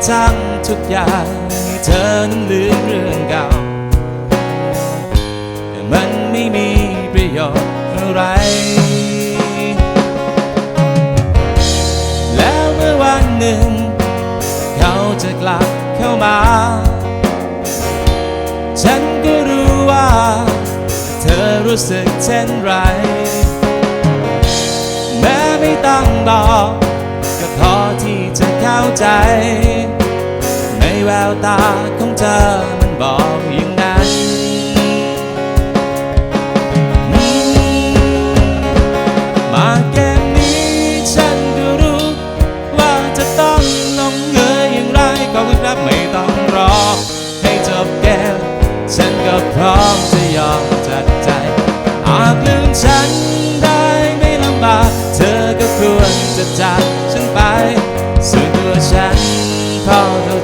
ทั้งทั้งทุกอย่างให้เธอนั้นลืมเรื่องเก่าแต่มันไม่มีประโยชน์อะไร แล้วเมื่อวันหนึ่ง เขาจะกลับเข้ามา ฉันก็รู้ว่า เธอรู้สึกเช่นไร แม้ไม่ต้องบอก ก็พอที่จะเข้าใจ ในแววตาของเธอมันบอกอย่างนั้นมาเกมนี้ฉันก็รู้ ว่าจะต้องลงเอยอย่างไรก็ครับไม่ต้องรอ ให้จบเกมฉันก็พร้อมจะยอมจัดใจอาจลืมฉันได้ไม่ลำบาก เธอก็ควรจะจาก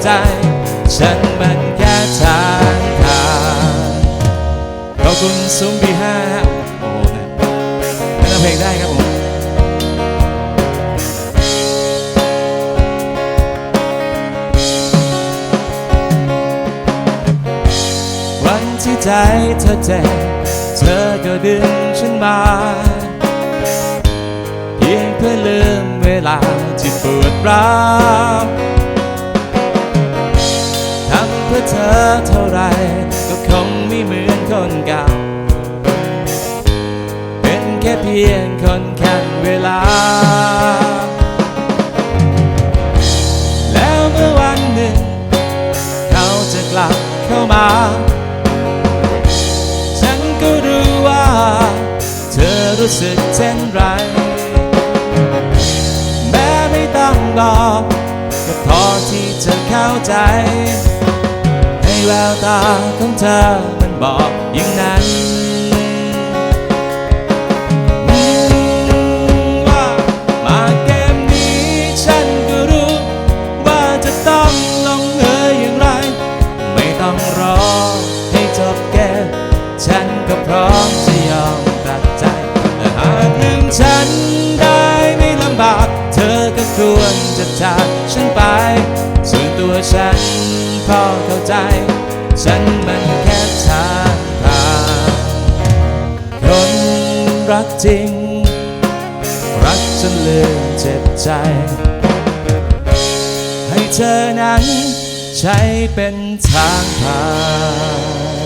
ใจ ฉันมันแค่ทางผ่านขอบคุณซุ้มบีห้าโอ้โหนะไม่ต้องเพลงได้ครับผมวันที่ใจเธอเจ็บเธอก็ดึงฉันมาเพียงเพื่อลืมเวลาที่ปวดร้าว เธอเท่าไร ก็คงไม่เหมือนคนเก่า เป็นแค่เพียงคนแข่งเวลา แล้วเมื่อวันหนึ่ง เขาจะกลับเข้ามา ฉันก็รู้ว่า เธอรู้สึกเช่นไร แม้ไม่ต้องบอกก็พอที่จะเข้าใจ แววตาของเธอมันบอกอย่างนั้นว่ามาเกมนี้ฉันก็รู้ว่าจะต้องลงเอยอย่างไรไม่ต้องรอให้จบเกมฉันก็พร้อมจะยอมตัดใจแต่หากลืมฉันได้ไม่ลำบาก เธอก็ควรจะจากฉันไป ส่วนตัวฉัน พอเข้าใจ ฉันมันแค่ทางผ่านคนรักจริง รักจนลืมเจ็บใจ ให้เธอนั้นใช้เป็นทางผ่าน